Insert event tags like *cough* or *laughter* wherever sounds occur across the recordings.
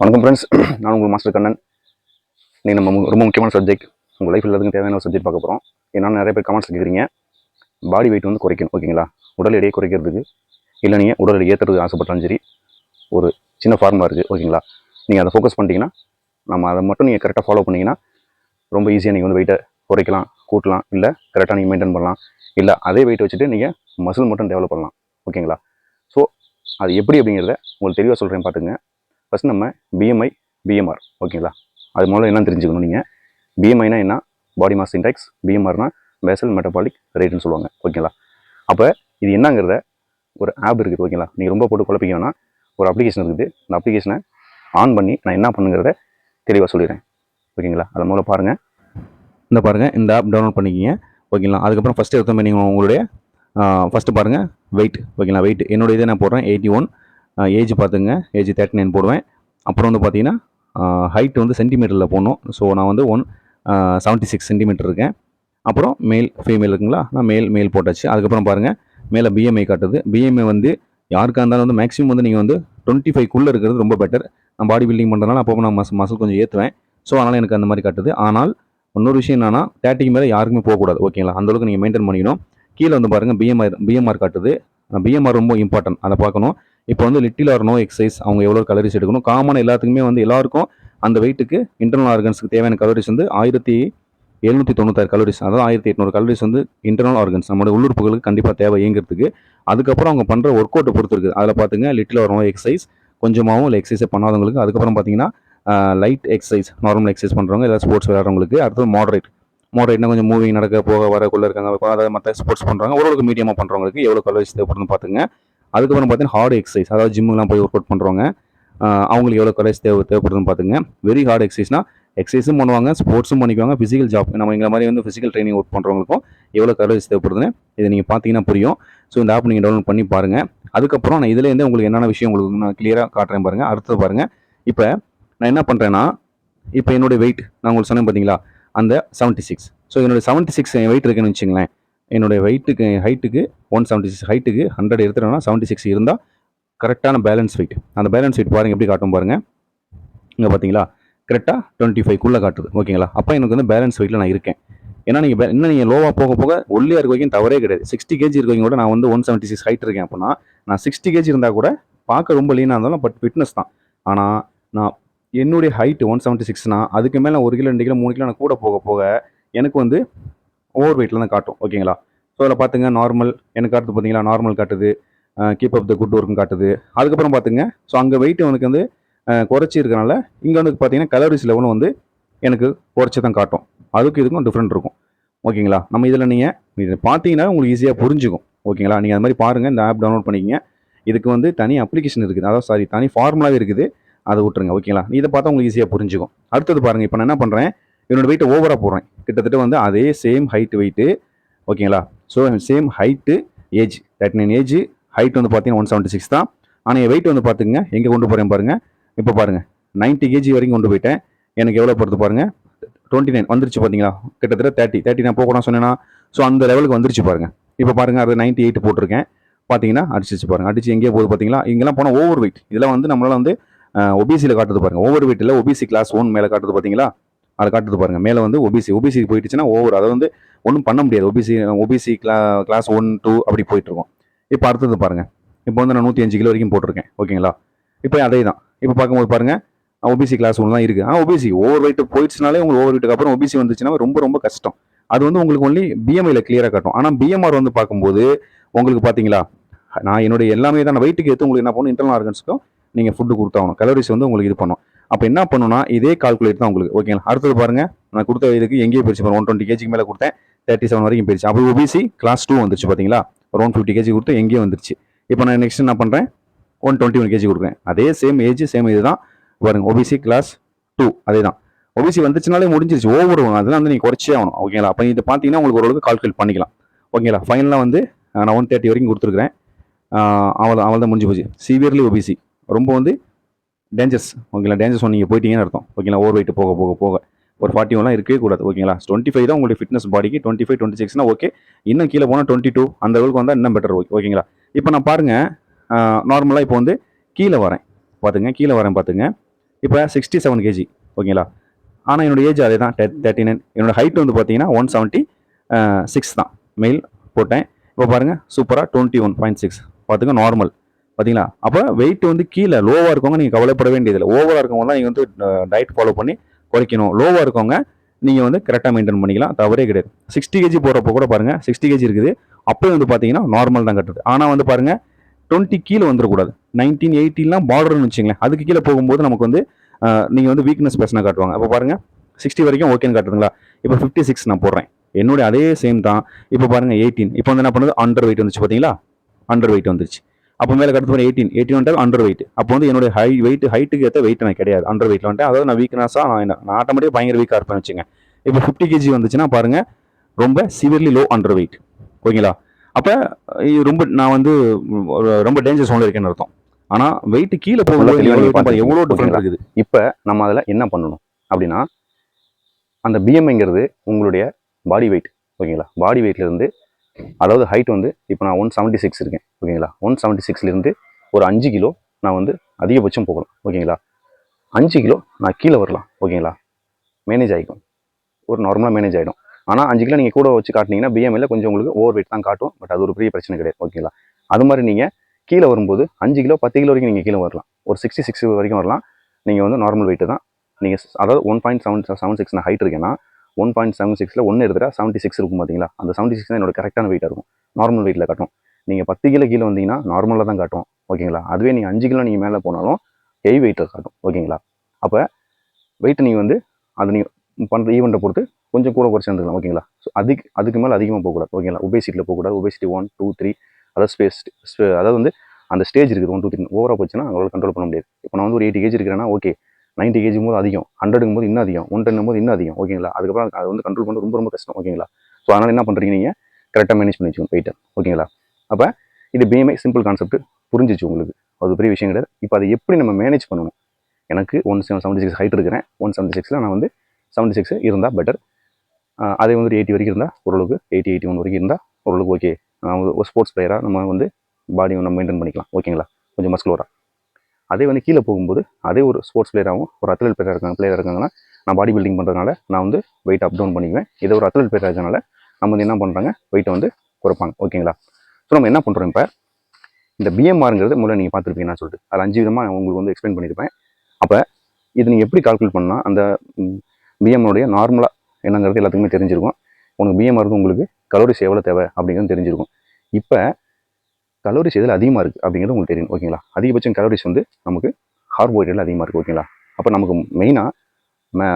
வணக்கம் ஃப்ரெண்ட்ஸ் *clears throat* நான் உங்கள் மாஸ்டர் கண்ணன். நீ நம்ம ரொம்ப முக்கியமான சப்ஜெக்ட் உங்கள் லைஃப்பில் எல்லாத்துக்கும் தேவையான ஒரு சப்ஜெக்ட் பார்க்க போகிறோம் ஏன்னா நிறைய பேர் கமெண்ட்ஸ் கேட்குறீங்க பாடி வெயிட் வந்து குறைக்கணும் ஓகேங்களா உடல் எடையை குறைக்கிறதுக்கு இல்லை நீங்கள் உடல் எடை ஏற்றுறதுக்கு ஆசைப்பட்டாலும் சரி ஒரு சின்ன ஃபார்முலா இருக்குது ஓகேங்களா நீங்கள் அதை ஃபோக்கஸ் பண்ணிட்டீங்கன்னா நம்ம அதை மட்டும் நீங்கள் கரெக்டாக ஃபாலோ பண்ணிங்கன்னா ரொம்ப ஈஸியாக நீங்கள் வந்து வெயிட்டை குறைக்கலாம் கூட்டலாம் இல்லை கரெக்டாக நீங்கள் மெயின்டைன் பண்ணலாம். இல்லை அதே வெயிட் வச்சுட்டு நீங்கள் மசில் மட்டும் டெவலப் பண்ணலாம் ஓகேங்களா ஸோ அது எப்படி அப்படிங்கிறத உங்களுக்கு தெளிவாக சொல்கிறேன் பார்த்துங்க ஃபஸ்ட் நம்ம பிஎம்ஐ பிஎம்ஆர் ஓகேங்களா? அது மூலம் என்ன தெரிஞ்சுக்கணும் நீங்கள் பிஎம்ஐனா என்ன? பாடி மாஸ் இன்டெக்ஸ் பிஎம்ஆர்னா பேசல் மெட்டபாலிக் ரேட்னு சொல்லுவாங்க ஓகேங்களா? அப்போ இது என்னங்கிறத ஒரு ஆப் இருக்குது ஓகேங்களா? நீங்கள் ரொம்ப போட்டு குழப்பிக்கணும்னா ஒரு அப்ளிகேஷன் இருக்குது. அந்த அப்ளிகேஷனை ஆன் பண்ணி நான் என்ன பண்ணுங்கிறத தெளிவாக சொல்லிடுறேன். ஓகேங்களா? அதன் மூலம் பாருங்கள் இந்த பாருங்கள் இந்த ஆப் டவுன்லோட் பண்ணிக்கிங்க. ஓகேங்களா? அதுக்கப்புறம் ஃபஸ்ட்டு எடுத்தோம் நீங்கள் உங்களுடைய ஃபஸ்ட்டு பாருங்கள் வெயிட் ஓகேங்களா? வெயிட் என்னோட இதை நான் போடுறேன் எயிட்டி ஒன் ஏஜ் பார்த்துங்க. ஏஜ் தேர்ட்டி நைன் போடுவேன். அப்புறம் வந்து பார்த்தீங்கன்னா ஹைட் வந்து சென்டிமீட்டரில் போடணும். ஸோ நான் வந்து ஒன் செவன்ட்டி சிக்ஸ் சென்டிமீட்டர் இருக்கேன். அப்புறம் மேல் ஃபீமேல் இருக்குங்களா? நான் மேல் மேல் போட்டாச்சு. அதுக்கப்புறம் பாருங்கள் மேலே பிஎம்ஐ காட்டுது. பிஎம்ஐ வந்து யாருக்காக இருந்தாலும் வந்து மேக்ஸிமம் வந்து நீங்கள் வந்து டுவெண்ட்டி ஃபைவ்க்குள்ளே இருக்கிறது ரொம்ப பெட்டர் நான் பாடி பில்டிங் பண்ணுறதுனால அப்போ நான் மஸ் மசில் கொஞ்சம் ஏற்றுவேன் ஸோ அதனால் எனக்கு அந்த மாதிரி காட்டுது. ஆனால் இன்னொரு விஷயம் என்னன்னா தேர்ட்டிக்கு மேலே யாருக்குமே போகக்கூடாது. ஓகேங்களா அந்தளவுக்கு நீங்கள் மெயின்டைன் பண்ணிக்கணும். கீழே வந்து பாருங்கள் பிஎம்ஆர் பிஎம்ஆர் காட்டுது. பிஎம்ஆர் ரொம்ப இம்பார்ட்டன்ட் அதை பார்க்கணும். இப்போ வந்து லிட்டில் ஆர் நோ எக்ஸசைஸ் அவங்க எவ்வளோ கலரிஸ் எடுக்கணும்? காமன் எல்லாத்துக்குமே வந்து எல்லாருக்கும் அந்த வெயிட்டுக்கு இன்டர்னல் ஆர்கன்ஸுக்கு தேவையான கலோரிஸ் வந்து ஆயிரத்தி எழுநூற்றி தொண்ணூத்தாறு கலோரிஸ் அதாவது ஆயிரத்தி எட்நூறு கலோரிஸ் வந்து இன்டர்னல் ஆர்கன்ஸ் நம்மளோட உள்ளுறுப்புகளுக்கு கண்டிப்பாக தேவை இயங்கிறதுக்கு. அதுக்கப்புறம் அவங்க பண்ணுற ஒர்க் அவுட்டை பொறுத்து இருக்குது. அதில் பார்த்துங்க லிட்டில் ஆர் நோ எக்ஸசைஸ் கொஞ்சமாகவும் இல்லை எக்ஸசைஸ் பண்ணாதவங்களுக்கு. அதுக்கப்புறம் பார்த்தீங்கன்னா லைட் எக்ஸசைஸ் நார்மல் எக்ஸசைஸ் பண்ணுறவங்க இல்லை ஸ்போர்ட்ஸ் விளையாடுறவங்களுக்கு. அடுத்தது மாடரேட் மாடரேட்னா கொஞ்சம் மூவிங் நடக்க போக வரக்குள்ள இருக்காங்க அதாவது அதை மற்ற ஸ்போர்ட்ஸ் பண்ணுறாங்க ஓரளவுக்கு மீடியமாக பண்ணுறவங்களுக்கு எவ்வளோ கலோரிஸ் தேவைப்படுதுன்னு பார்த்துங்க அதுக்கப்புறம் பார்த்தீங்கன்னா ஹார்ட் எக்ஸசைஸ் அதாவது ஜிம்முலாம் போய் ஒர்க் அவுட் பண்ணுறவங்க அவங்களுக்கு எவ்வளோ கலோரிஸ் தேவை தேவைப்படுதுன்னு பார்த்துங்க வெரி ஹார்ட் எக்ஸசைஸ்னா எக்ஸசைஸும் பண்ணுவாங்க ஸ்போர்ட்ஸும் பண்ணிக்குவாங்க ஃபிசிக்கல் ஜாப் நம்ம எங்களை மாதிரி வந்து ஃபிசிக்கல் ட்ரைனிங் ஒர்க் பண்ணுறவங்களுக்கும் எவ்வளோ கலோரிஸ் தேவைப்படுதுன்னு இதை நீங்கள் பார்த்தீங்கன்னா புரியும். ஸோ இந்த ஆப் நீங்கள் டவுன்லோட் பண்ணி பாருங்கள் அதுக்கப்புறம் நான் இதுலேருந்து உங்களுக்கு என்னென்ன விஷயம் உங்களுக்கு நான் கிளியராக காட்டுறேன் பாருங்கள் அடுத்தது பாருங்கள் இப்போ நான் என்ன பண்ணுறேன்னா இப்போ என்னுடைய வெயிட் நான் உங்களுக்கு சொன்னேன் பார்த்தீங்களா? அந்த செவன்ட்டி சிக்ஸ் ஸோ என்னுடைய செவன்ட்டி சிக்ஸ் வெயிட் இருக்குன்னு வச்சுங்களேன் என்னுடைய வெயிட்டுக்கு ஹைட்டுக்கு ஒன் செவன்ட்டி சிக்ஸ் ஹைட்டுக்கு ஹண்ட்ரட் எடுத்துட்டோம்னா செவன்ட்டி சிக்ஸ் இருந்தால் கரெக்டான பேலன்ஸ் வெயிட் அந்த பேலன்ஸ் வெயிட் பாருங்கள் எப்படி காட்டும் பாருங்கள் இங்கே பார்த்தீங்களா கரெக்டாக டுவெண்ட்டி ஃபைவ்க்குள்ளே காட்டுது. ஓகேங்களா? அப்போ எனக்கு வந்து பேலன்ஸ் வெயிட்டில் நான் இருக்கேன். ஏன்னா நீங்கள் இன்னும் நீங்கள் லோவாக போக போக ஒல்லியாக இருக்க வரைக்கும் தவறே கிடையாது. சிக்ஸ்டி கேஜி இருக்க வரைக்கும் கூட நான் வந்து ஒன் செவன்ட்டி சிக்ஸ் ஹைட் இருக்கேன் அப்படின்னா நான் சிக்ஸ்டி கேஜி இருந்தால் கூட பார்க்க ரொம்ப லீனாக இருந்தாலும் பட் ஃபிட்னஸ் தான். ஆனால் நான் என்னுடைய ஹைட் ஒன் செவன்ட்டி சிக்ஸ்னா அதுக்கு மேலே ஒரு கிலோ ரெண்டு கிலோ மூணு கிலோ நான் கூட போக போக எனக்கு வந்து ஓவர் வெயிட்டில் தான் காட்டும் ஓகேங்களா? ஸோ அதில் பார்த்துங்க நார்மல் எனக்கு காட்டுது பார்த்தீங்களா நார்மல் காட்டுது. கீப் அப் த குட் ஒர்க்கும் காட்டுது. அதுக்கப்புறம் பார்த்துங்க ஸோ அங்கே வெயிட் எனக்கு வந்து அஹ், குறைச்சி இருக்கனால இங்கே வந்து பார்த்தீங்கன்னா கலோரிஸ் லெவலும் வந்து எனக்கு குறைச்சி தான் காட்டும். அதுக்கும் இதுக்கும் டிஃப்ரெண்ட் இருக்கும். ஓகேங்களா? நம்ம இதில் நீங்கள் பார்த்தீங்கன்னா உங்களுக்கு ஈஸியாக புரிஞ்சுக்கும். ஓகேங்களா? நீங்கள் அது மாதிரி பாருங்கள் இந்த ஆப் டவுன்லோட் பண்ணிக்கிங்க. இதுக்கு வந்து தனி அப்ளிகேஷன் இருக்குது. அதாவது சாரி தனி ஃபார்முலாவே இருக்குது. அதை விட்டுருங்க ஓகேங்களா? இதை பார்த்தா உங்களுக்கு ஈஸியாக புரிஞ்சுக்கும். அடுத்தது பாருங்கள் இப்போ நான் என்ன பண்ணுறேன் என்னோட வெயிட்டை ஓவராக போடுறேன். கிட்டத்தட்ட வந்து அதே சேம் ஹைட் வெயிட்டு ஓகேங்களா? So same height age thirty nine age height வந்து பார்த்தீங்கன்னா ஒன் செவன்ட்டி சிக்ஸ் தான். ஆனால் என் வெயிட் வந்து பார்த்துங்க எங்கே கொண்டு போகிறேன் பாருங்கள் இப்போ பாருங்கள் 90 கேஜி வரைக்கும் கொண்டு போயிட்டேன். எனக்கு எவ்வளோ போகிறது பாருங்கள் டுவெண்ட்டி நைன் வந்துருச்சு பார்த்தீங்களா கிட்டத்தட்ட தேர்ட்டி தேர்ட்டி நான் போகக்கூடாது சொன்னேன்னா ஸோ அந்த லெவலுக்கு வந்துருச்சு பாருங்கள் இப்போ பாருங்கள் அது நைன்ட்டி எயிட் போட்டிருக்கேன். பார்த்தீங்கன்னா அடிச்சிச்சு பாருங்கள் அடிச்சு எங்கேயோ போகுது பார்த்தீங்களா இங்கெல்லாம் போனால் ஓவர் வெயிட் இதெல்லாம் வந்து நம்மளால் வந்து ஒபிசியில் காட்டுது பாருங்கள் ஓவர் வெயிட்டில் ஒபிசி கிளாஸ் ஒன் மேலே காட்டுறது பார்த்தீங்களா அதை காட்டுது பாருங்கள் மேலே வந்து ஒபிசி ஒபிசி போயிட்டுச்சுன்னா ஓவர் அதை வந்து ஒன்றும் பண்ண முடியாது. ஒபிசி ஒபிசி கிளா கிளாஸ் ஒன் டூ அப்படி போயிட்டுருக்கோம். இப்போ அடுத்தது பாருங்கள் இப்போ வந்து நான் நூற்றி அஞ்சு கிலோ வரைக்கும் போட்டிருக்கேன். ஓகேங்களா? இப்போ அதே தான் இப்போ பார்க்கும்போது பாருங்கள் ஒபிசி கிளாஸ் ஒன்று தான் இருக்குது ஆனால் ஒபிசி ஓவர் வெயிட் போயிடுச்சுனாலே உங்களுக்கு ஓவர் வெயிட்டுக்கு அப்புறம் ஒபிசி வந்துச்சுன்னா ரொம்ப ரொம்ப கஷ்டம். அது வந்து உங்களுக்கு ஒன்லி பிஎம்ஐயில் கிளியராக காட்டும். ஆனால் பிஎம்ஆர் வந்து பார்க்கும்போது உங்களுக்கு பார்த்தீங்களா? நான் என்னுடைய எல்லாமே தான் வெயிட்டுக்கு ஏற்று உங்களுக்கு என்ன பண்ணணும்? இன்டர்னல் ஆர்கன்ஸ்க்கும் நீங்கள் ஃபுட்டு கொடுத்தாகணும். கலோரிஸ் வந்து உங்களுக்கு இது பண்ணும். அப்போ என்ன பண்ணுன்னா இதே கால்குலேட் தான் உங்களுக்கு. ஓகேங்களா அடுத்தது பாருங்கள் நான் கொடுத்த இதுக்கு எங்கேயும் போயிடுச்சு பாருங்க. ஒன் டுவெண்ட்டி கேஜிக்கு மேலே கொடுத்தேன். தேர்ட்டி செவன் வரைக்கும் போயிடுச்சு. அப்போ ஒபிசி கிளாஸ் டூ வந்துருச்சு பார்த்தீங்களா ஒரு ஒன் ஃபிஃப்டி கேஜி கொடுத்து எங்கேயும் வந்துருச்சு. இப்போ நான் நெக்ஸ்ட் என்ன பண்ணுறேன் ஒன் டுவெண்ட்டி ஒன் கேஜி கொடுக்குறேன். அதே சேம் ஏஜ் சேம் இதுதான் பாருங்க ஓபிசி கிளாஸ் டூ அதே தான். ஓபிசி வந்துச்சுனாலே முடிஞ்சிருச்சு. ஓவர் அதெல்லாம் வந்து நீங்கள் குறைச்சே ஆகணும். ஓகேங்களா அப்போ இதை பார்த்தீங்கன்னா உங்களுக்கு ஓரளவுக்கு கால்குலேட் பண்ணிக்கலாம். ஓகேங்களா ஃபைனலாக வந்து நான் ஒன் தேர்ட்டி வரைக்கும் கொடுத்துருக்குறேன். அவள் அவள் தான் முடிஞ்சு போச்சு. சிவியர்லி ஓபிசி ரொம்ப வந்து டேஞ்சர்ஸ் ஓகேங்களா? டேஞ்சர்ஸ் நீங்கள் போயிட்டீங்கன்னு அர்த்தம். ஓகேங்களா? ஓவர் வெயிட் போக போக போக. ஒரு ஃபார்ட்டி ஒன்லாம் இருக்கவே கூடாது. ஓகேங்களா? டுவெண்ட்டி ஃபைவ் தான் உங்களுடைய ஃபிட்னஸ் பாடிக்கு டுவெண்ட்டி ஃபைவ் டுவெண்ட்டி சிக்ஸ்னா ஓகே இன்னும் கீழே போனால் டுவெண்ட்டி டூ அந்த அளவுக்கு வந்தால் இன்னும் பெட்டர் ஓகே ஓகேங்களா? இப்போ நான் பாருங்கள் நார்மலாக இப்போ வந்து கீழே வரேன். பார்த்துங்க கீழே வரேன் பார்த்துங்க இப்போ சிக்ஸ்டி செவன் கேஜி ஓகேங்களா? ஆனால் என்னோட ஏஜ் அதே தான் தேர்ட்டி நைன் என்னோட ஹைட் வந்து பார்த்தீங்கன்னா ஒன் செவன்ட்டி சிக்ஸ் தான். மெயில் போட்டேன். இப்போ பாருங்கள் சூப்பராக டுவெண்ட்டி ஒன் பாயிண்ட் சிக்ஸ் பார்த்துங்க நார்மல் பார்த்தீங்களா அப்போ வெயிட் வந்து கீழே லோவாக இருக்கவங்க நீங்கள் கவலைப்பட வேண்டியதில்லை. ஓவராக இருக்கவங்க தான் நீங்கள் வந்து டயட் ஃபாலோ பண்ணி குறைக்கணும். லோவாக இருக்கவங்க நீங்கள் வந்து கரெக்டாக மெயின்டைன் பண்ணிக்கலாம். தவறே கிடையாது. சிக்ஸ்டி கேஜி போடுறப்போ கூட பாருங்கள் சிக்ஸ்டி கேஜி இருக்குது. அப்போ வந்து பார்த்தீங்கன்னா நார்மல் தான் கட்டுறது. ஆனால் வந்து பாருங்கள் டுவெண்ட்டி கீழே வந்துடக்கூடாது நைன்டீன் எயிட்டிலாம் பார்டர்னு வச்சுங்களேன் அதுக்கு கீழே போகும்போது நமக்கு வந்து நீங்கள் வந்து வீக்னஸ் பேசினா காட்டுவாங்க. அப்போ பாருங்கள் சிக்ஸ்டி வரைக்கும் ஓகேன்னு காட்டுதுங்களா இப்போ ஃபிஃப்டி சிக்ஸ் நான் போடுறேன். என்னுடைய அதே சேம் தான். இப்போ பாருங்கள் எயிட்டீன் இப்போ வந்து என்ன பண்ணுது? அண்டர் வெயிட் வந்துச்சு பார்த்தீங்களா அண்டர் வெயிட் வந்துருச்சு. அப்போ மேலே கடுத்து பாருங்க எயிட்டீன் எயிட்டீன் வந்துட்டு அண்டர் வெயிட் அப்போ வந்து என்னோட ஹை வெயிட் ஹைட்டுக்கு ஏற்ற வெயிட் நான் கிடையாது. அண்டர் வெயிட்ல வந்துட்டு அதாவது நான் வீக்னஸாக நான் என்ன- நான் ஆட்டோமேட்டிக் பயங்கர வீக்காக இருப்பேன் வச்சுங்க இப்போ ஃபிஃப்டி கேஜி வந்துச்சுன்னா பாருங்க ரொம்ப சிவியர்லி லோ அண்டர் வெயிட் ஓகேங்களா? அப்போ இது ரொம்ப நான் வந்து ரொம்ப டேஞ்சர் சோனில் இருக்கேன்னு அர்த்தம். ஆனால் வெயிட் கீழே போகும்போது எவ்வளோ? டிஃப்ரெண்ட் இருக்குது? இப்போ நம்ம அதில் என்ன பண்ணணும்? அப்படின்னா அந்த பிஎம்ஐங்கிறது உங்களுடைய பாடி வெயிட் ஓகேங்களா? பாடி இருந்து அதாவது ஹைட் வந்து இப்போ நான் ஒன் செவன்ட்டி சிக்ஸ் இருக்கேன் ஓகேங்களா ஒன் செவன்ட்டி சிக்ஸ்லேருந்து ஒரு அஞ்சு கிலோ நான் வந்து அதிகபட்சம் போகலாம் ஓகேங்களா அஞ்சு கிலோ நான் கீழே வரலாம் ஓகேங்களா மேனேஜ் ஆகிக்கும் ஒரு நார்மலாக மேனேஜ் ஆகிடும் ஆனால் அஞ்சு கிலோ நீங்கள் கூட வச்சு காட்டினீங்கன்னா பிஎம்எல்ல கொஞ்சம் உங்களுக்கு ஓவர் வெயிட் தான் காட்டும் பட் அது ஒரு பெரிய பிரச்சனை கிடையாது ஓகேங்களா அது மாதிரி நீங்கள் கீழே வரும்போது அஞ்சு கிலோ பத்து கிலோ வரைக்கும் நீங்கள் கீழே வரலாம். ஒரு சிக்ஸ்டி சிக்ஸ் வரைக்கும் வரலாம். நீங்கள் வந்து நார்மல் வெயிட்டு தான். நீங்கள் அதாவது one point seven seven six நான் ஹைட் இருக்கேன்னா ஒன் பாயிண்ட் செவன் சிக்ஸில் ஒன்று எடுத்துகிட்டா செவன்ட்டி சிக்ஸ் இருக்கும் பார்த்தீங்களா அந்த செவன்ட்டி சிக்ஸ் தான் என்னோட கரெக்டான வெயிட்டாக இருக்கும். நார்மல் வெயிட்டில் காட்டும். நீங்கள் பத்து கிலோ கீழே வந்தீங்கன்னா நார்மலாக தான் காட்டும். ஓகேங்களா? அதுவே நீங்கள் அஞ்சு கிலோ நீங்கள் மேலே போனாலும் ஹெவி வெயிட்டில் காட்டும். ஓகேங்களா? அப்போ வெயிட்டை நீங்கள் வந்து அது நீங்கள் பண்ணுற ஈவெண்ட்டை பொறுத்து கொஞ்சம் கூட குறைச்சி வந்துக்கலாம். ஓகேங்களா? ஸோ அதுக்கு அதுக்கு மேலே அதிகமாக போகக்கூடாது. ஓகேங்களா? ஒபேசிட்டியில் போகக்கூடாது. ஒபேசிட்டி ஒன் டூ த்ரீ அதாவது ஸ்பேஸ் அதாவது வந்து அந்த ஸ்டேஜ் இருக்குது. ஒன் டூ த்ரீ ஓவராக போச்சுன்னா அவங்களால கண்ட்ரோல் பண்ண முடியாது. இப்போ நான் வந்து ஒரு எயிட்டி கேஜ் இருக்கிறேன்னா ஓகே நைன்ட்டி கேஜி போது அதிகம் ஹண்ட்ரடுங்கும் போது இன்னும் அதிகம் ஒன் டென் போது இன்னும் அதிகம் ஓகேங்களா? அதுக்கப்புறம் அது வந்து கண்ட்ரோல் பண்ண ரொம்ப ரொம்ப கஷ்டம் ஓகேங்களா? ஸோ அதனால் என்ன பண்ணுறீங்க நீங்கள் கரெக்டாக மேனேஜ் பண்ணி வச்சுக்கணும் போயிட்டு ஓகேங்களா? அப்போ இது பிஎம்ஐ சிம்பிள் கான்செப்ட் புரிஞ்சிச்சு உங்களுக்கு. அது பெரிய விஷயம் கிடையாது. இப்போ அதை எப்படி நம்ம மேனேஜ் பண்ணணும்? எனக்கு one seven seventy six height இருக்கிறேன். ஒன் செவன்ட்டி சிக்ஸில் நான் வந்து செவன்ட்டி சிக்ஸ் இருந்தால் பெட்டர் அதே வந்து எயிட்டி வரைக்கும் இருந்தால் ஓரளவுக்கு எயிட்டி எயிட்டி ஒன் வரைக்கும் இருந்தால் ஓரளவுக்கு ஓகே ஒரு ஸ்போர்ட்ஸ் பிளேயராக நம்ம வந்து பாடியை நம்ம மெயின்டைன் பண்ணிக்கலாம் ஓகேங்களா? கொஞ்சம் மஸ்குலராக அதே வந்து கீழே போகும்போது அதே ஒரு ஸ்போர்ட்ஸ் பிளேயராகவும் ஒரு அத்லட் பிளேயர் இருக்காங்க பிளேயர் இருக்காங்கன்னா நான் பாடி பில்டிங் பண்ணுறதுனால நான் வந்து வெயிட் அப் டவுன் பண்ணிக்குவேன். இதே ஒரு அத்லட் பிளேயர் இருக்கனால நம்ம வந்து என்ன பண்ணுறாங்க வெயிட்டை வந்து குறைப்பாங்க. ஓகேங்களா ஸோ நம்ம என்ன பண்ணுறோம் இப்போ? இந்த பிஎம்ஆருங்கிறது முதல்ல நீங்கள் பார்த்துருப்பீங்க நான் சொல்லிட்டு. அது அஞ்சு விதமாக உங்களுக்கு வந்து எக்ஸ்பிளைன் பண்ணியிருப்பேன். அப்போ இது நீங்கள் எப்படி கால்குலேட் பண்ணால் அந்த பிஎம்ஓடைய நார்மலாக என்னங்கிறது எல்லாத்துக்குமே தெரிஞ்சிருக்கும். உனக்கு பிஎம்ஆர் வந்து உங்களுக்கு கலோரிஸ் எவ்வளோ தேவை அப்படிங்கிறது தெரிஞ்சிருக்கும். இப்போ கலோரிஸ் எதில் அதிகமாக இருக்குது அப்படிங்கிறது உங்களுக்கு தெரியும் ஓகேங்களா அதிகபட்சம் கலோரிஸ் வந்து நமக்கு கார்போஹைட்ரேட்டில் அதிகமாக இருக்குது ஓகேங்களா அப்போ நமக்கு மெயினாக மே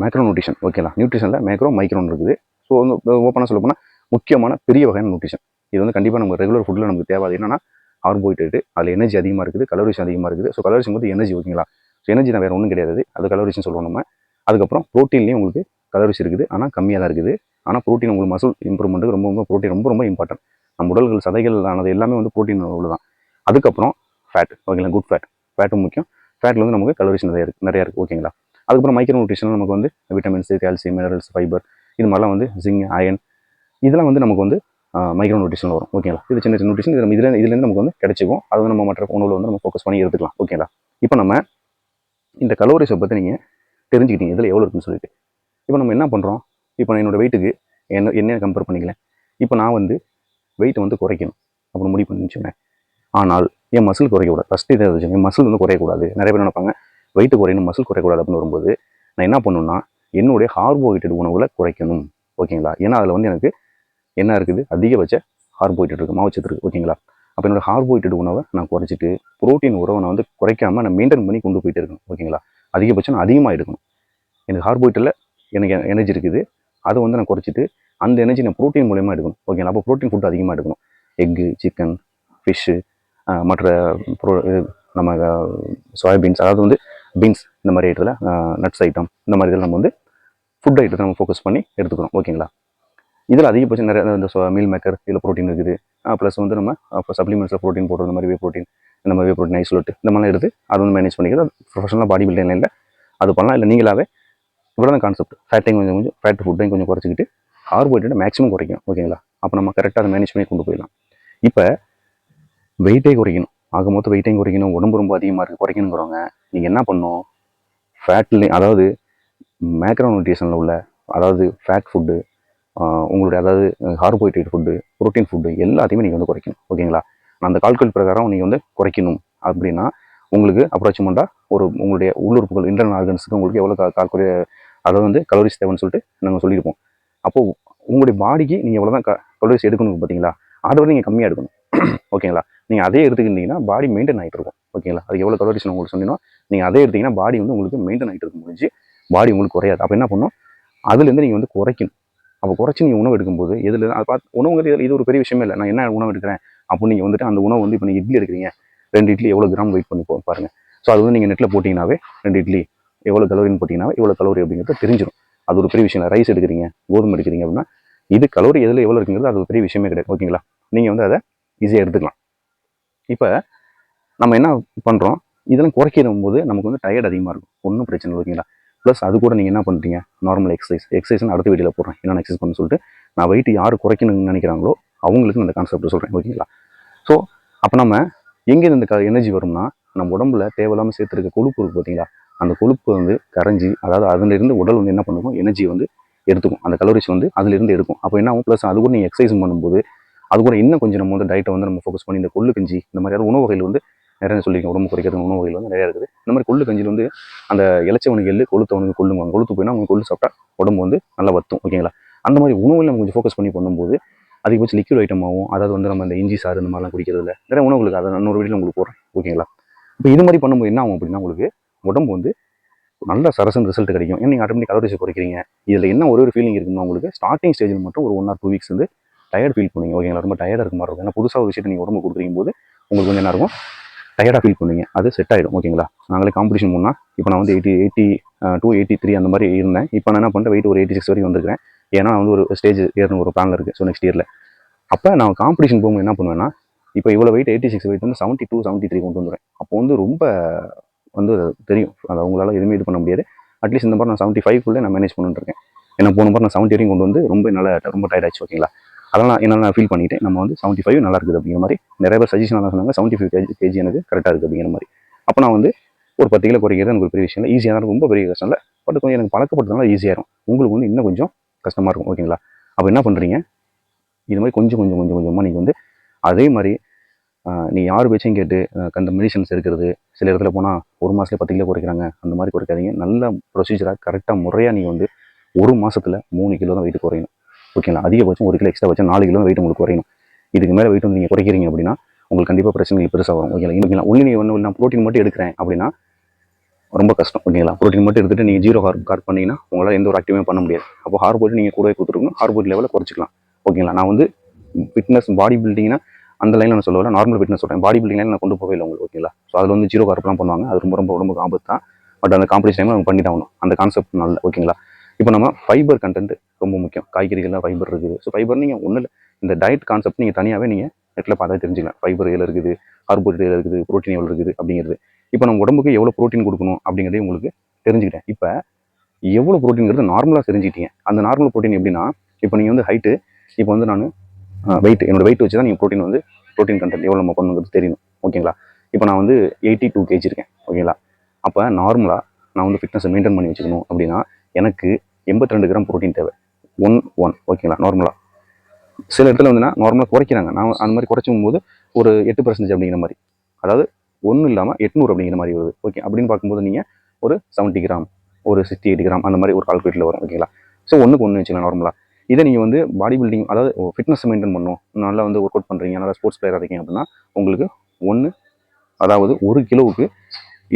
மேக்ரோ நியூட்ரிஷன் ஓகேங்களா நியூட்ரிஷனில் மேக்ரோ மைக்ரோன் இருக்குது. ஸோ வந்து ஓப்பனாக சொல்ல போனால் முக்கியமான பெரிய வகையான நியூட்ரிஷன் இது வந்து கண்டிப்பாக நம்ம ரெகுலர் ஃபுட்டில் நமக்கு தேவை. அது என்னன்னா கார்போஹைட்ரேட் அதில் எனர்ஜி அதிகமாக இருக்குது கலோரிஸ் அதிகமாக இருக்குது. ஸோ கலோரிஸ் வந்து எனர்ஜி ஓகேங்களா ஸோ எனர்ஜி தான் வேறு ஒன்றும் கிடையாது அது. கலோரிஸ்னு சொல்லுவோம் நம்ம. அதுக்கப்புறம் ப்ரோட்டீன்லேயும் உங்களுக்கு கலோரிஸ் இருக்குது. ஆனால் கம்மியாக தான் இருக்குது. ஆனால் ப்ரோட்டீன் உங்களுக்கு மசில் இம்ப்ரூவ்மெண்ட்டுக்கு ரொம்ப ரொம்ப ப்ரோட்டீன் ரொம்ப ரொம்ப இம்பார்ட்டன்ட் நம்ம உடல்கள் சதைகள் ஆனது எல்லாமே வந்து ப்ரோட்டீன் அளவு தான். அதுக்கப்புறம் ஃபேட் ஓகேங்களா? குட் ஃபேட் ஃபேட்டும் முக்கியம். ஃபேட்டில் வந்து நமக்கு கலோரிஸ் நிறைய இருக்குது நிறையா இருக்குது ஓகேங்களா? அதுக்கப்புறம் மைக்ரோ நியூட்ரிஷன் நமக்கு வந்து விட்டமின்ஸ் கால்சியம் மினரல்ஸ் ஃபைபர் இது மாதிரிலாம் வந்து ஜிங் அயன் இதெல்லாம் வந்து நமக்கு வந்து மைக்ரோ நியூட்ரிஷன் வரும் ஓகேங்களா? இது சின்ன சின்ன நியூட்ரிஷன் இது இதில் இதுலேருந்து நமக்கு வந்து கிடைச்சிக்கும். அது வந்து நம்ம மற்ற உணவில் வந்து நம்ம ஃபோக்கஸ் பண்ணி எடுத்துக்கலாம் ஓகேங்களா? இப்போ நம்ம இந்த கலோரிஸை பற்றி நீங்கள் தெரிஞ்சுக்கிட்டீங்க இதில் எவ்வளோ இருக்குன்னு சொல்லிட்டு. இப்போ நம்ம என்ன பண்ணுறோம் இப்போ என்னோடய என்னோட வெயிட்டுக்கு என்ன என்ன கம்பேர் பண்ணிக்கலாம் இப்போ நான் வந்து வெயிட்டை வந்து குறைக்கணும் அப்படின்னு முடிவு பண்ணி வச்சுக்கோங்க ஆனால் என் மசில் குறைக்கக்கூடாது ஃபஸ்ட்டு இதை வச்சுங்க என் மசில் வந்து குறையக்கூடாது. நிறைய பேர் நினைப்பாங்க? வெயிட்டு குறையணும் மசில் குறையக்கூடாது அப்படின்னு வரும்போது நான் என்ன பண்ணணும்னா என்னுடைய கார்போஹைட்ரேட் உணவுகளை குறைக்கணும். ஓகேங்களா? ஏன்னா அதில் வந்து எனக்கு என்ன இருக்குது? அதிகபட்ச கார்போஹைட்ரேட் இருக்குது மாவுச்சத்து இருக்குது ஓகேங்களா? அப்போ என்னோட கார்போஹைட்ரேட் உணவை நான் குறைச்சிட்டு புரோட்டீன் உறவை நான் வந்து குறைக்காம நான் மெயின்டைன் பண்ணி கொண்டு போயிட்டு இருக்கணும். ஓகேங்களா? அதிகபட்சம் நான் அதிகமாக எடுக்கணும். எனக்கு கார்போஹைட்ரேட்டில் எனக்கு எனர்ஜி இருக்குது. அதை வந்து நான் குறைச்சிட்டு அந்த எனர்ஜி நான் ப்ரோட்டீன் மூலயமா எடுக்கணும். ஓகேங்களா அப்போ ப்ரோட்டீன் ஃபுட் அதிகமாக எடுக்கணும். எக்கு சிக்கன் ஃபிஷ்ஷு மற்ற ப்ரோ இது நம்ம சோயாபீன்ஸ் அதாவது வந்து பீன்ஸ் இந்த மாதிரி ஐட்டத்தில் நட்ஸ் ஐட்டம் இந்த மாதிரி இதில் நம்ம வந்து ஃபுட் ஐட்டத்தை நம்ம ஃபோக்கஸ் பண்ணி எடுத்துக்கிறோம் ஓகேங்களா இதில் அதிகபட்சம் நிறைய இந்த மீல் மேக்கர் இதில் ப்ரோட்டீன் இருக்குது. ப்ளஸ் வந்து நம்ம இப்போ சப்ளிமெண்ட்ஸில் ப்ரோட்டீன் போடுற இந்த மாதிரி வே ப்ரோட்டீன் இந்த மாதிரி வே ப்ரோட்டீன் ஐசோலேட் இந்த மாதிரிலாம் எடுத்து அதை வந்து மேனேஜ் பண்ணிக்கிறது. ப்ரொஃபஷனலாக பாடி பில்டிங் இல்லை அது பண்ணலாம். இல்லை நீங்களாவே இவ்வளோ தான் கான்செப்ட் ஃபேட்டையும் கொஞ்சம் கொஞ்சம் ஃபேட் ஃபுட்டையும் கொஞ்சம் குறைச்சிக்கிட்டு கார்போஹைட்ரேட் மேக்ஸிமம் குறைக்கும் ஓகேங்களா அப்போ நம்ம கரெக்டாக அதை மேனேஜ் பண்ணி கொண்டு போயிடலாம். இப்போ வெயிட்டே குறைக்கணும். ஆக மொத்தம் வெயிட்டையும் குறைக்கணும் உடம்பு ரொம்ப அதிகமாக இருக்குது குறைக்கணுங்கிறவங்க நீங்கள் என்ன பண்ணணும்? ஃபேட்லி அதாவது மேக்ரோ நியூட்ரிஷனில் உள்ள அதாவது ஃபேட் ஃபுட்டு உங்களுடைய அதாவது கார்போஹைட்ரேட் ஃபுட்டு புரோட்டீன் ஃபுட்டு எல்லாத்தையுமே நீங்கள் வந்து குறைக்கணும் ஓகேங்களா அந்த கால்குலேட் பிரகாரம் நீங்கள் வந்து குறைக்கணும். அப்படின்னா உங்களுக்கு அப்ராக்சிமெண்ட்டாக ஒரு உங்களுடைய உள்ளுறுப்புகள் இன்டர்னல் ஆர்கன்ஸுக்கு உங்களுக்கு எவ்வளோ கால்குலே அதாவது வந்து கலோரிஸ் தேவைன்னு சொல்லிட்டு நாங்கள் சொல்லியிருப்போம். அப்போது உங்களுடைய பாடிக்கு நீங்கள் எவ்வளோ தான் கலோரிஸ் எடுக்கணும் பார்த்தீங்களா அதை விட நீங்கள் கம்மியாக எடுக்கணும். *clears throat* ஓகேங்களா? நீங்கள் அதே எடுத்துக்கிட்டீங்கன்னா பாடி மெயின்டைன் ஆகிட்டு இருக்கும். ஓகேங்களா? அது எவ்வளோ கலோரிஸ் உங்களுக்கு சொன்னீங்கன்னா நீங்கள் அதே எடுத்தீங்கன்னா பாடி வந்து உங்களுக்கு மெயின்டைன் ஆகிட்டு இருக்க முடிஞ்சு பாடி உங்களுக்கு குறையாது. அப்போ என்ன பண்ணணும் அதுலேருந்து நீங்கள் வந்து குறைக்கணும். அப்போ குறைச்சி நீங்கள் உணவு எடுக்கும்போது எதில் அது பார்த்து உணவுங்கிறது இது- இது ஒரு பெரிய விஷயமே இல்லை. நான் என்ன உணவு எடுக்கிறேன்? அப்போ நீங்கள் வந்துட்டு அந்த உணவு வந்து இப்போ நீங்கள் இட்லி எடுக்கிறீங்க. ரெண்டு இட்லி எவ்வளோ கிராம் வெயிட் பண்ணி போ- ஸோ அது வந்து நீங்கள் நெட்டில் போட்டிங்கனாவே ரெண்டு இட்லி எவ்வளோ கலோரின்னு போட்டிங்கன்னா எவ்வளோ கலோரி அப்படிங்கிறது தெரிஞ்சிடும் அது ஒரு பெரிய விஷயம் இல்லை ரைஸ் எடுக்கிறீங்க கோதுமை எடுக்கிறீங்க அப்படின்னா இது கலோரி எதில் எவ்வளோ இருக்குங்கிறது அது ஒரு பெரிய விஷயமே கிடையாது. ஓகேங்களா நீங்கள் வந்து அதை ஈஸியாக எடுத்துக்கலாம். இப்போ நம்ம என்ன பண்ணுறோம் இதெல்லாம் குறைக்கிடும் போது நமக்கு வந்து டயர்ட் அதிகமாக இருக்கும். ஒன்றும் பிரச்சனை இல்லை ஓகேங்களா ப்ளஸ் அது கூட நீங்கள் என்ன பண்ணுறீங்க நார்மல் எக்ஸசைஸ் எக்ஸசைஸ் அடுத்த வீடியோவில் போடுறேன். என்னென்ன எக்ஸசைஸ் பண்ணு சொல்லிட்டு நான் வெயிட் யார் குறைக்கணும்னு நினைக்கிறாங்களோ அவங்களுக்கு இந்த கான்செப்ட் சொல்கிறேன் ஓகேங்களா ஸோ அப்போ நம்ம எங்கேருந்து இந்த எனர்ஜி வரும்னா நம்ம உடம்புல தேவையில்லாமல் சேர்த்துருக்க கொழுப்பு இருக்குது பார்த்தீங்களா அந்த கொழுப்பு வந்து கரைஞ்சி அதாவது அதிலிருந்து உடல் வந்து என்ன பண்ணுவோம் எனர்ஜி வந்து எடுத்துக்கும். அந்த கலோரிஸ் வந்து அதிலிருந்து எடுக்கும். அப்போ என்ன ஆகும்? ப்ளஸ் அது கூட நீங்கள் எக்ஸசைஸ் பண்ணும்போது அது கூட இன்னும் கொஞ்சம் நம்ம வந்து டயட்டை வந்து நம்ம ஃபோக்கஸ் பண்ணி இந்த கொள்ளு கஞ்சி இந்த மாதிரியான உணவு வகையில் வந்து நிறைய சொல்லியிருக்கேன். உடம்பு குறைக்கிறது உணவு வகைகள் வந்து நிறைய இருக்குது. இந்த மாதிரி கொள்ளு கஞ்சியில் வந்து அந்த இலச்சவனுக்கு எள்ளு கொளுத்தவனுக்கு கொள்ளுங்க. கொளுத்து போயினா அவங்க கொள்ளு சாப்பிட்டா உடம்பு வந்து நல்லா வத்தும் ஓகேங்களா அந்த மாதிரி உணவில் நம்ம கொஞ்சம் ஃபோக்கஸ் பண்ணி பண்ணும்போது அதிகபட்சம் லிக்விட் ஐட்டமாகவும் அதாவது வந்து நம்ம இந்த இஞ்சி சாறு இந்த மாதிரிலாம் குடிக்கிறது இல்லை நிறைய உணவுகளுக்கு அதை இன்னொரு வீட்டில் உங்களுக்கு போகிறேன் ஓகேங்களா இப்போ இது மாதிரி பண்ணும்போது என்ன ஆகும் அப்படின்னா உங்களுக்கு உடம்பு வந்து நல்ல சரசன் ரிசல்ட் கிடைக்கும். ஏன்னா நீங்கள் ஆட்டோமேட்டிக் கலோரிஸ் குறைக்கிறீங்க? இதில் என்ன ஒரே ஒரு ஃபீலிங் இருக்குன்னா உங்களுக்கு ஸ்டார்டிங் ஸ்டேஜில் மட்டும் ஒரு ஒன் ஆர் டூ வீக்ஸ் வந்து டயர்ட் ஃபீல் பண்ணுவீங்க. ஓகேங்களா ரொம்ப டயர்டாக இருக்க மாதிரி இருக்கும். ஏன்னா புதுசாக ஒரு விஷயத்தை நீங்கள் உடம்பு கொடுக்குறீங்க போது உங்களுக்கு வந்து என்ன இருக்கும் டயர்டாக ஃபீல் பண்ணுவீங்க. அது செட் ஆகிடும் ஓகேங்களா நாங்களே காம்படிஷன் முன்னா இப்போ நான் வந்து eighty eighty two eighty three அந்த மாதிரி இருந்தேன். இப்போ நான் என்ன பண்ணுறேன் வெயிட் ஒரு எயிட்டி சிக்ஸ் வரைக்கும் வந்திருக்கேன் ஏன்னா நான் வந்து ஒரு ஸ்டேஜ் ஏறணும் ஒரு பிளான் இருக்குது ஸோ நெக்ஸ்ட் இயரில் அப்போ நான் காம்படிஷன் போகும்போது என்ன பண்ணுவேன்னா இப்போ இவ்வளோ வெயிட் எயிட்டி சிக்ஸ் வெயிட் வந்து செவன்ட்டி டூ செவன்ட்டி த்ரீ கொண்டு வந்துடுவேன் அப்போ வந்து ரொம்ப வந்து அது தெரியும். அது அவங்களால எதுவுமே இது பண்ண முடியாது. அட்லீஸ்ட் இந்த மாதிரி நான் செவன்ட்டி ஃபைவ்க்குள்ளே நான் மேனேஜ் பண்ணிட்டுருக்கேன் ஏன்னா போன மாதிரி நான் செவன்ட்டி வரைக்கும் கொண்டு வந்து ரொம்ப நல்லா ரொம்ப டயர்ட் ஆச்சு ஓகேங்களா அதெல்லாம் என்னால் நான் ஃபீல் பண்ணிட்டேன். நம்ம வந்து செவன்ட்டி ஃபைவ் நல்லா இருக்குது அப்படிங்கிற மாதிரி. நிறைய பேர் சஜஷன் தான் சொன்னாங்க செவன்ட்டி ஃபைவ் கேஜி கேஜி எனக்கு கரெக்டாக இருக்குது அப்படிங்கிற மாதிரி. அப்போ நான் வந்து ஒரு பத்து கிலோ குறைக்கிறது எனக்கு ஒரு பெரிய விஷயம் இல்லை. ஈஸியாக தான் ரொம்ப பெரிய கஷ்டம் இல்லை. பட் கொஞ்சம் எனக்கு பழக்கப்பட்டதுனால ஈஸியாக இருக்கும் உங்களுக்கு வந்து இன்னும் கொஞ்சம் கஷ்டமாக இருக்கும் ஓகேங்களா அப்போ என்ன பண்ணுறீங்க இது மாதிரி கொஞ்சம் கொஞ்சம் கொஞ்சம் கொஞ்சமாக நீங்கள் வந்து அதே மாதிரி நீ யார் பேச்சையும் கேட்டு அந்த மெடிசன்ஸ் எடுக்கிறது சில இடத்துல போனால் ஒரு மாதத்துல பத்து கிலோ குறைக்கிறாங்க அந்த மாதிரி குறைக்காதீங்க. நல்ல ப்ரொசீஜராக கரெக்டாக முறையாக நீங்கள் வந்து ஒரு மாதத்தில் மூணு கிலோ தான் வெயிட் குறையணும். ஓகேங்களா அதிகபட்சம் ஒரு கிலோ எக்ஸ்ட்ரா வச்சா நாலு கிலோ வெயிட் உங்களுக்கு குறையணும். இதுக்கு மேலே வெயிட் வந்து நீங்கள் குறைக்கிறீங்க அப்படின்னா உங்களுக்கு கண்டிப்பாக பிரச்சனைகள் பெருசாக வரும். ஓகேங்களா ஓகேங்களா ஒன்று நீங்கள் ஒன்று நான் ப்ரோட்டீன் மட்டும் எடுக்கிறேன் அப்படின்னா ரொம்ப கஷ்டம். ஓகேங்களா ப்ரோட்டீன் மட்டும் எடுத்துட்டு நீங்கள் ஜீரோ ஹார்ப் கார்ட் பண்ணிங்கன்னா உங்களால் எந்த ஒரு ஆக்டிவே பண்ண முடியாது. அப்போ ஹார்போட் நீங்கள் கூடவே கொடுத்துருக்கணும். ஹார்போட் லெவலில் குறைச்சிக்கலாம். ஓகேங்களா நான் வந்து ஃபிட்னஸ் பாடி பில்டிங்னா அந்த லைனில் நான் சொல்லல நார்மல் ஃபிட்னஸ் சொல்கிறேன் பாடி பில்டிங் லைன் நான் கொண்டு போகவே இல்லை உங்களுக்கு ஓகேங்களா ஸோ அதில் வந்து ஜீரோ கார்ப்லாம் பண்ணுவாங்க. அது ரொம்ப ரொம்ப உடம்புக்கு ஆபத்து தான். பட் அந்த காம்படிஷன் டைமில் நம்ம பண்ணி தான் ஆகணும். அந்த கான்செப்ட் நல்ல ஓகேங்களா இப்போ நம்ம ஃபைபர் கண்டென்ட் ரொம்ப முக்கியம். காய்கறிகள்லாம் ஃபைபர் இருக்குது. ஸோ ஃபைபர் நீங்கள் ஒன்றும் இல்லை இந்த டயட் கான்செப்ட் நீங்கள் தனியாகவே நீங்கள் நெட்டில் பார்த்தா தெரிஞ்சுக்கலாம். ஃபைபர் எவ்வளோ இருக்குது கார்போஹைட்ரேட் இருக்குது ப்ரோட்டீன் எவ்வளோ இருக்குது அப்படிங்கிறது. இப்போ நம்ம உடம்புக்கு எவ்வளோ ப்ரோட்டீன் கொடுக்கணும் அப்படிங்கிறதே உங்களுக்கு தெரிஞ்சுக்கிட்டேன். இப்போ எவ்வளோ ப்ரோட்டீன்கிறது நார்மலாக தெரிஞ்சுக்கிட்டீங்க அந்த நார்மல் ப்ரோட்டீன் எப்படின்னா இப்போ நீங்கள் வந்து ஹைட்டு இப்போ வந்து நான் வெயிட் என்னோட வெயிட் வச்சு தான் நீங்கள் ப்ரோட்டீன் வந்து ப்ரோட்டீன் கண்டென்ட் எவ்வளோ நம்ம பண்ணுங்கிறது தெரியணும். ஓகேங்களா இப்போ நான் வந்து எயிட்டி டூ கேஜி இருக்கேன் ஓகேங்களா அப்போ நார்மலாக நான் வந்து ஃபிட்னஸை மெயின்டைன் பண்ணி வச்சுக்கணும் அப்படின்னா எனக்கு எண்பத்தி ரெண்டு கிராம் ப்ரோட்டீன் தேவை ஒன் ஒன் ஓகேங்களா நார்மலாக சில இடத்துல வந்துன்னா நார்மலாக குறைக்கிறாங்க. நான் அந்த மாதிரி குறைச்சும் போது ஒரு எட்டு பர்சன்டேஜ் அப்படிங்கிற மாதிரி. அதாவது ஒன்றும் இல்லாமல் எட்நூறு அப்படிங்கிற மாதிரி வருது. ஓகே அப்படின்னு பார்க்கும்போது நீங்கள் ஒரு செவன்ட்டி கிராம் ஒரு சிக்ஸ்டி எயிட் கிராம் அந்த மாதிரி ஒரு கால்குலேட்டில் வரும். ஓகேங்களா ஸோ ஒன்றுக்கு ஒன்று வச்சுக்கலாம் நார்மலாக இதை நீங்கள் வந்து பாடி பில்டிங் அதாவது ஃபிட்னஸ் மெயின்டைன் பண்ணணும். நல்லா வந்து ஒர்க் அவுட் பண்ணுறீங்க நல்லா ஸ்போர்ட்ஸ் பிளேயராக இருக்கீங்க அப்படின்னா உங்களுக்கு ஒன்று அதாவது ஒரு கிலோவுக்கு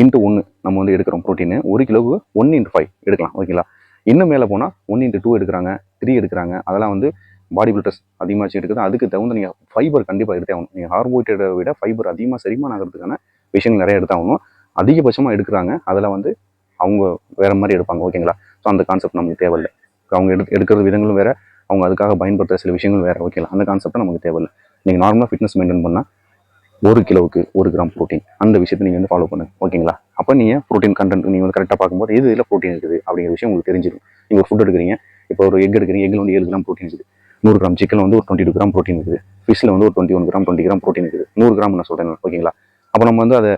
இன்ட்டு ஒன்று நம்ம வந்து எடுக்கிறோம் ப்ரோட்டீன் ஒரு கிலோவுக்கு ஒன் இன்ட்டு ஃபைவ் எடுக்கலாம் ஓகேங்களா இன்னும் மேலே போனால் ஒன் இன்ட்டு டூ எடுக்கிறாங்க த்ரீ எடுக்கிறாங்க. அதெல்லாம் வந்து பாடி பில்டர்ஸ் அதிகமாக எடுக்குது அதுக்கு தகுந்த நீங்கள் ஃபைபர் கண்டிப்பாக எடுத்தே ஆகணும். நீங்கள் ஹார்போஹைட்ரேட்டை விட ஃபைபர் அதிகமாக செரிமான ஆகிறதுக்கான விஷயங்கள் நிறைய எடுத்தாகணும் அதிகபட்சமாக எடுக்கிறாங்க. அதில் வந்து அவங்க வேறு மாதிரி எடுப்பாங்க ஓகேங்களா ஸோ அந்த கான்செப்ட் நமக்கு தேவையில்லை. அவங்க எடு எடுக்கிற விதங்களும் வேறு. அவங்க அதுக்காக பயன்படுத்துகிற சில விஷயங்கள் வேறு. ஓகேங்களா அந்த கான்செப்ட்டை நமக்கு தேவையில்லை. நீங்கள் நார்மலாக ஃபிட்னஸ் மெயின்டைன் பண்ணால் ஒரு கிலோவுக்கு ஒரு கிராம் ப்ரோட்டீன் அந்த விஷயத்தை நீங்கள் வந்து ஃபாலோ பண்ணுங்க. ஓகேங்களா அப்போ நீங்கள் ப்ரோட்டீன் கண்டென்ட் நீங்கள் வந்து கரெக்டாக பார்க்கும்போது எது இதில் ப்ரோட்டீன் இருக்குது அப்படிங்கிற விஷயம் உங்களுக்கு தெரிஞ்சிடும். நீங்கள் ஃபுட் எடுக்கிறீங்க. இப்போ ஒரு எக் எடுக்கிறீங்க. எக்கில் வந்து ஏழு கிராம் ப்ரோட்டீன் இருக்குது. நூறு கிராம் சிக்கன் வந்து ஒரு டுவெண்ட்டி டூ கிராம் ப்ரோட்டீன் இருக்குது ஃபிஷ்ஷில் வந்து ஒரு twenty one gram twenty gram protein இருக்குது. நூறு கிராம் நான் சொல்கிறேன் ஓகேங்களா அப்போ நம்ம வந்து அதை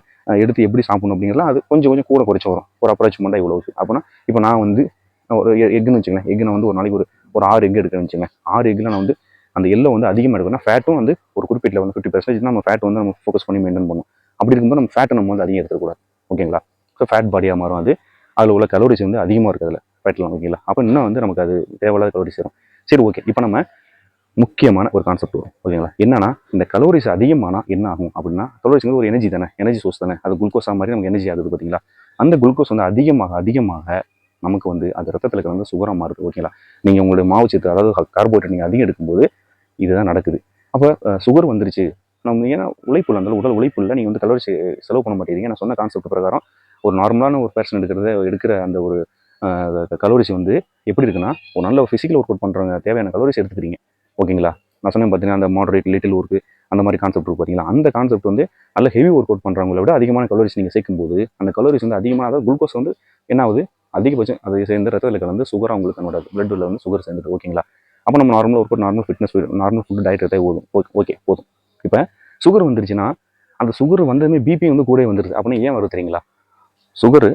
எடுத்து எப்படி சாப்பிடணும் அப்படிங்கிறதுலாம் அது கொஞ்சம் கொஞ்சம் கூட குறைச்சி வரும். ஒரு அப்ரோச்மெண்ட்டாக இவ்வளோ அப்போனா இப்போ நான் வந்து ஒரு எக்குன்னு வச்சுங்களேன் எக்கு நான் வந்து ஒரு நாளைக்கு ஒரு ஒரு ஆறு எக் எடுக்கணும்னு வச்சுக்கோங்க ஆறு எக்கில் நான் வந்து அந்த எல்லை வந்து அதிகமாக எடுக்கணும். ஃபேட்டும் வந்து ஒரு குறிப்பிட்ட வந்து ஃபிஃப்டி பர்சன்டேஜ் நம்ம ஃபேட் வந்து நம்ம ஃபோக்கஸ் பண்ணி மெயின்டைன் பண்ணணும். அப்படி இருக்கும்போது நம்ம ஃபேட்டை நம்ம வந்து அதிகம் எடுத்துக்கூடாது ஓகேங்களா ஸோ ஃபேட் பாடியாக மாறும் அது. அதில் உள்ள கலோரிஸ் வந்து அதிகமாக இருக்குது அதில். ஃபேட்லாம் ஓகேங்களா அப்போ இன்னும் வந்து நமக்கு அது தேவையில்லாத கலோரிஸ் வரும் சரி ஓகே இப்போ நம்ம முக்கியமான ஒரு கான்செப்ட் வரும். ஓகேங்களா என்னன்னா இந்த கலோரிஸ் அதிகமானால் என்ன ஆகும் அப்படின்னா கலோரிஸ்ங்கிறது ஒரு எனர்ஜி தானே. எனர்ஜி சோர்ஸ் தானே. அது குளுக்கோஸா மாதிரி நமக்கு எனர்ஜி ஆகுது பார்த்தீங்களா? அந்த குளுக்கோஸ் வந்து அதிகமாக அதிகமாக நமக்கு வந்து அது ரத்தத்தில் கலந்து சுகராக மாறுது ஓகேங்களா நீங்கள் உங்களுடைய மாவு சத்து அதாவது கார்போஹைட்ரேட் நீங்கள் அதிகம் எடுக்கும்போது இதுதான் நடக்குது. அப்போ சுகர் வந்துருச்சு. நம்ம ஏன்னா உழைப்பு அந்த உடல் உழைப்பு இல்லை நீங்கள் வந்து கலோரி செலவு பண்ண மாட்டேங்கிறீங்க. நான் சொன்ன கான்செப்ட் பிரகாரம் ஒரு நார்மலான ஒரு பர்சன் எடுக்கிறத எடுக்கிற அந்த ஒரு கலோரிஸ் வந்து எப்படி இருக்குன்னா ஒரு நல்ல ஃபிசிக்கல் ஒர்க் அவுட் பண்ணுறவங்க தேவையான கலோரிஸ் எடுத்துக்கிறீங்க. ஓகேங்களா நான் சொன்னேன் பார்த்தீங்கன்னா அந்த மாடரேட் லிட்டில் ஒர்க்கு அந்த மாதிரி கான்செப்ட் இருக்கு பார்த்தீங்களா அந்த கான்செப்ட் வந்து நல்ல ஹெவி ஒர்க் அவுட் பண்ணுறவங்கள விட அதிகமான கலோரிஸ் நீங்கள் சேர்க்கும்போது அந்த கலோரிஸ் வந்து அதிகமாக அதாவது குளுக்கோஸ் வந்து என்ன ஆகுது? அதிகபட்சம் அதை சேர்ந்து ரத்தத்தில் கலந்து சுகர் உங்களுக்கு நம்மளோட பிளட்டில் வந்து சுகர் சேர்ந்துட்டு ஓகேங்களா அப்போ நம்ம நார்மலாக work normal fitness normal food diet எடுத்தால் போதும் ஓகே ஓகே போதும். இப்போ சுகர் வந்துருச்சுன்னா அந்த சுகர் வந்ததுமே பிபி வந்து கூட வந்துடுது அப்படின்னு ஏன் வருது தெரியுங்களா? சுகரு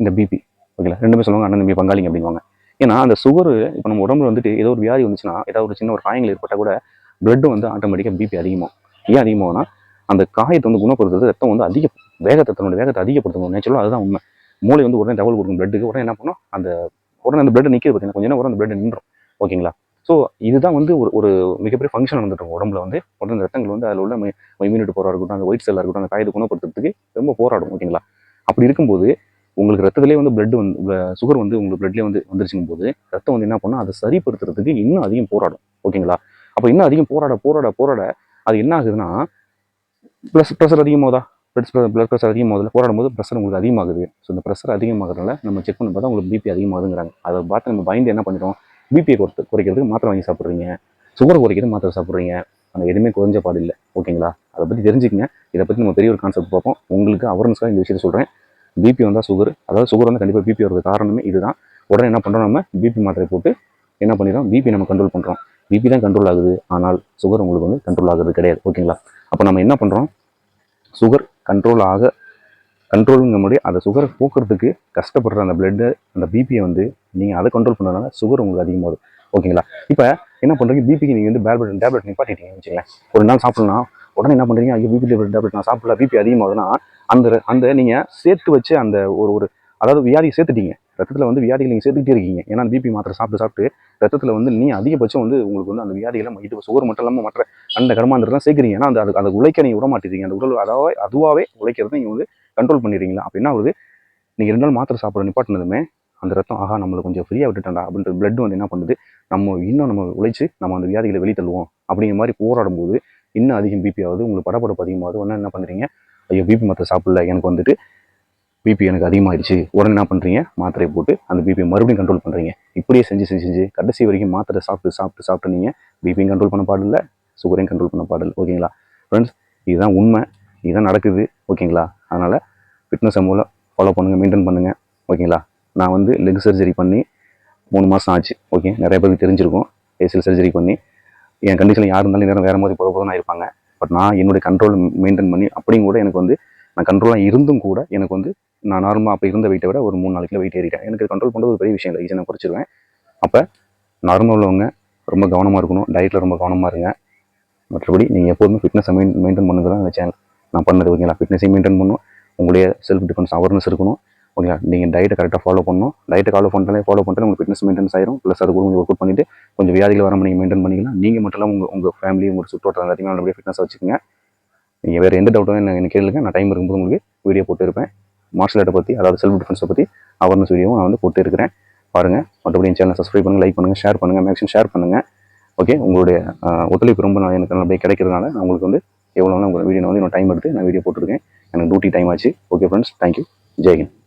இந்த பிபி ஓகேங்களா ரெண்டுமே சொல்லுவாங்க அண்ணன் தம்பி பங்காளிங்க அப்படிங்குவாங்க ஏன்னா அந்த சுகர் இப்போ நம்ம உடம்புல வந்துட்டு ஏதோ ஒரு வியாதி வந்துச்சுன்னா ஏதாவது ஒரு சின்ன ஒரு காயங்கள் ஏற்பட்டால் கூட பிளட் வந்து ஆட்டோமேட்டிக்காக பிபி அதிகமாகும் ஏன் அதிகமாகனா அந்த காயத்தை வந்து குணப்படுத்துறது ரத்தம் வந்து அதிக வேகத்தை தன்னோட வேகத்தை அதிகப்படுத்தணும். நேச்சுரலாக அதுதான் உண்மை. மூளை வந்து உடனே தகவல் கொடுக்கும் பிளட்டுக்கு உடனே என்ன பண்ணும்? அந்த உடனே அந்த பிளட் நிற்கிது பார்த்தீங்கன்னா கொஞ்சம் நேரம் உடனே அந்த பிளட் நின்றும் ஓகேங்களா? ஸோ இதுதான் வந்து ஒரு ஒரு மிகப்பெரிய ஃபங்க்ஷன் நடந்துட்டு இருக்கும் உடம்புல வந்து. உடனே அந்த ரத்தங்கள் வந்து அதில் உள்ள இம்யூனிட்டி போராக இருக்கட்டும் அந்த ஒயிட் செல்லாக இருக்கட்டும் அந்த காயத்தை குணப்படுத்துறதுக்கு ரொம்ப போராடும். ஓகேங்களா? அப்படி இருக்கும்போது உங்களுக்கு ரத்தத்திலே வந்து பிளட் வந்து சுகர் வந்து உங்களுக்கு பிளட்லேயே வந்து வந்துருச்சுங்க போது ரத்தம் வந்து என்ன பண்ணும்? அதை சரிப்படுத்துறதுக்கு இன்னும் அதிகம் போராடும். ஓகேங்களா? அப்போ இன்னும் அதிகம் போராட போராட போராட அது என்ன ஆகுதுன்னா ப்ளஸ் ப்ரெஷர் அதிகமாகுதா? பிளட் பிளட் ப்ரெஷர் அதிகமாகுதுல போராடும் போது ப்ரெஷர் உங்களுக்கு அதிகமாகுது. ஸோ இந்த ப்ரெஷர் அதிகமாகிறதுனால நம்ம செக் பண்ணி பார்த்தா உங்களுக்கு பிபி அதிகமாகுதுங்கிறாங்க. அதை பார்த்து நம்ம பயந்து என்ன பண்ணுறோம் பிபியை குறைத்து குறைக்கிறதுக்கு மாத்திரை வாங்கி சாப்பிட்றீங்க. சுகர் குறைக்கிறது மாத்திரை சாப்பிட்றீங்க. அந்த எதுவுமே குறைஞ்ச பாடு இல்லை. ஓகேங்களா அதை பற்றி தெரிஞ்சுக்கங்க. இதை பற்றி நம்ம பெரிய ஒரு கான்செப்ட் பார்ப்போம். உங்களுக்கு அவர்னஸ்க்காக இந்த விஷயத்தை சொல்கிறேன் பிபி வந்தால் சுகர் அதாவது சுகர் வந்து கண்டிப்பாக பிபி வரது காரணமே இதுதான். உடனே என்ன பண்ணுறோம் நம்ம? பிபி மாத்திரை போட்டு என்ன பண்ணிடுறோம்? பிபி நம்ம கண்ட்ரோல் பண்ணுறோம் பிபி தான் கண்ட்ரோல் ஆகுது. ஆனால் சுகர் உங்களுக்கு வந்து கண்ட்ரோல் ஆகுறது கிடையாது. ஓகேங்களா அப்போ நம்ம என்ன பண்ணுறோம் சுகர் கண்ட்ரோல் ஆக கண்ட்ரோலுங்க முடியும் அந்த சுகரை போக்குறதுக்கு கஷ்டப்படுற அந்த பிளட்டு அந்த பிபியை வந்து நீங்கள் அதை கண்ட்ரோல் பண்ணுறதுனால சுகர் உங்களுக்கு அதிகமாகுது ஓகேங்களா இப்போ என்ன பண்ணுறீங்க பிபிக்கு நீங்கள் வந்து டேப்லெட் டேப்லெட் நிப்பாட்டிட்டீங்க வச்சுங்களேன் ஒரு நாள் சாப்பிட்லாம் உடனே என்ன பண்ணுறீங்க ஐயோ பிபி டேப்லெட் நான் சாப்பிடல பிபி அதிகமாகுதுன்னா அந்த அந்த நீங்கள் சேர்த்து வச்சு அந்த ஒரு ஒரு அதாவது வியாதியை சேர்த்துட்டீங்க. ரத்தத்தில் வந்து வியாதிகள் நீங்கள் சேர்த்துக்கிட்டே இருக்கீங்க. ஏன்னா பிபி மாத்திரை சாப்பிட்டு சாப்பிட்டு ரத்தத்தில் வந்து நீ அதிகபட்சம் வந்து உங்களுக்கு வந்து அந்த வியாதிகளை இது சுகர் மட்டும் இல்லாமல் மற்ற அந்த கர்மாந்திரம்லாம் சேர்க்குறீங்க. ஏன்னா அந்த அது- அந்த உழைக்க நீங்கள் விட மாட்டேறீங்க அந்த உடல் அதாவது அதுவாகவே உழைக்கிறத நீங்கள் வந்து கண்ட்ரோல் பண்ணிடுறீங்களா? அப்போ என்ன ஆகுது? நீங்கள் ரெண்டு நாள் மாத்திரை சாப்பிட நிப்பாட்டினதுமே அந்த ரத்தம் ஆகா நம்மளை கொஞ்சம் ஃப்ரீயாக விட்டுட்டாண்டா அப்படின்ற பிளட் வந்து என்ன பண்ணுது? நம்ம இன்னும் நம்ம உழைச்சி நம்ம அந்த வியாதிகளை வெளியே தள்ளுவோம். அப்படிங்கிற மாதிரி போராடும் போது இன்னும் அதிகம் பிபி ஆகுது. உங்களுக்கு படப்படப்பு அதிகமாகுது. ஒன்றும் என்ன பண்ணுறீங்க ஐயோ பிபி மாத்திரை சாப்பிடல. எனக்கு வந்துட்டு பிபி எனக்கு அதிகமாகிடுச்சு உடனே என்ன பண்ணுறீங்க மாத்திரையை போட்டு அந்த பிபி மறுபடியும் கண்ட்ரோல் பண்ணுறீங்க இப்படியே செஞ்சு செஞ்சு செஞ்சு கடைசி வரைக்கும் மாத்திரை சாப்பிட்டு சாப்பிட்டு சாப்பிட்டு நீங்கள் பிபியும் கண்ட்ரோல் பண்ண பாடல சுகரையும் கண்ட்ரோல் பண்ண பாடல ஓகேங்களா? ஃப்ரெண்ட்ஸ் இதுதான் உண்மை. இதுதான் நடக்குது. ஓகேங்களா? அதனால் ஃபிட்னஸை மூலம் ஃபாலோ பண்ணுங்கள் மெயின்டைன் பண்ணுங்கள் ஓகேங்களா? நான் வந்து லெக் சர்ஜரி பண்ணி மூணு மாதம் ஆச்சு. ஓகே? நிறைய பேருக்கு தெரிஞ்சிருக்கும். ஏசியல் சர்ஜரி பண்ணி. என் கண்டிஷனில் யார் இருந்தாலும் நேரம் வேறு மாதிரி போக போதும் இருப்பாங்க. பட் நான் என்னுடைய கண்ட்ரோல் மெயின்டைன் பண்ணி அப்படியும் கூட எனக்கு வந்து நான் கண்ட்ரோலாக இருந்தும் கூட எனக்கு வந்து நான் நார்மலாக அப்போ இருந்த வெயிட்டை விட ஒரு மூணு நாலு கிலோ வெயிட் ஏறிட்டேன். எனக்கு கண்ட்ரோல் பண்ணுறது ஒரு பெரிய விஷயம் இல்லை. ஈஸியாக நான் குறைச்சிருவேன் அப்போ நார்மல் உள்ளவங்க ரொம்ப கவனமாக இருக்கணும். டயட்டில் ரொம்ப கவனமாக இருங்க. மற்றபடி நீங்கள் எப்போதுமே ஃபிட்னஸை மெயின் மெயின்டைன் பண்ணுங்க தான் இந்த சேனல் நான் பண்ணது ஓகேங்களா ஃபிட்னஸையும் மெயின்டைன் பண்ணணும் உங்களுடைய செல்ஃப் டிஃபென்ஸ் அவேர்னஸ் இருக்கணும். ஓகேங்களா நீங்கள் டயட்டை கரெக்டாக ஃபாலோ பண்ணணும். டயட்டை ஃபாலோ பண்ணிட்டாலே ஃபாலோ பண்ணிட்டாலே உங்களுக்கு ஃபிட்னஸ் மெயின்டென்ஸ் ஆயிரும். ப்ளஸ் அது கூட உங்களுக்கு ஒர்க் அவுட் பண்ணிட்டு கொஞ்சம் வியாதிகள் வராமல் நீங்கள் மெயின்டைன் பண்ணிக்கலாம் நீங்கள் மட்டும் இல்லாமல் உங்கள் உங்கள் ஃபேமிலி உங்கள் சுற்றோட்டம் எல்லாத்தையுமே நல்லபடியாக ஃபிட்னஸ் வச்சுக்கோங்க. நீங்கள் வேறு எந்த டவுட்டும் என்ன எனக்கு கேளுங்க. நான் டைம் இருக்கும்போது உங்களுக்கு வீடியோ போட்டு இருப்பேன். மார்ஷல் ஆர்ட்டை பற்றி அதாவது செல்ஃப் டிஃபென்ஸை பற்றி அவர்னஸ் வீடியோவும் நான் வந்து போட்டு இருக்கிறேன் பாருங்கள் மற்றபடி என் சேனல் சப்ஸ்கிரைப் பண்ணுங்கள் லைக் பண்ணுங்கள் ஷேர் பண்ணுங்கள் மேக்ஸிமம் ஷேர் பண்ணுங்கள் ஓகே உங்களுடைய ஒத்துழைப்பு ரொம்ப நான் எனக்கு நல்லபடியாக கிடைக்கிறதுனால நான் உங்களுக்கு வந்து எவ்வளோ உங்கள் வீடியோ வந்து இன்னும் டைம் எடுத்து நான் வீடியோ போட்டிருக்கேன். எனக்கு டியூட்டி டைம் ஆச்சு. ஓகே ஃப்ரெண்ட்ஸ் தேங்க்யூ ஜெய்ஹிந்த்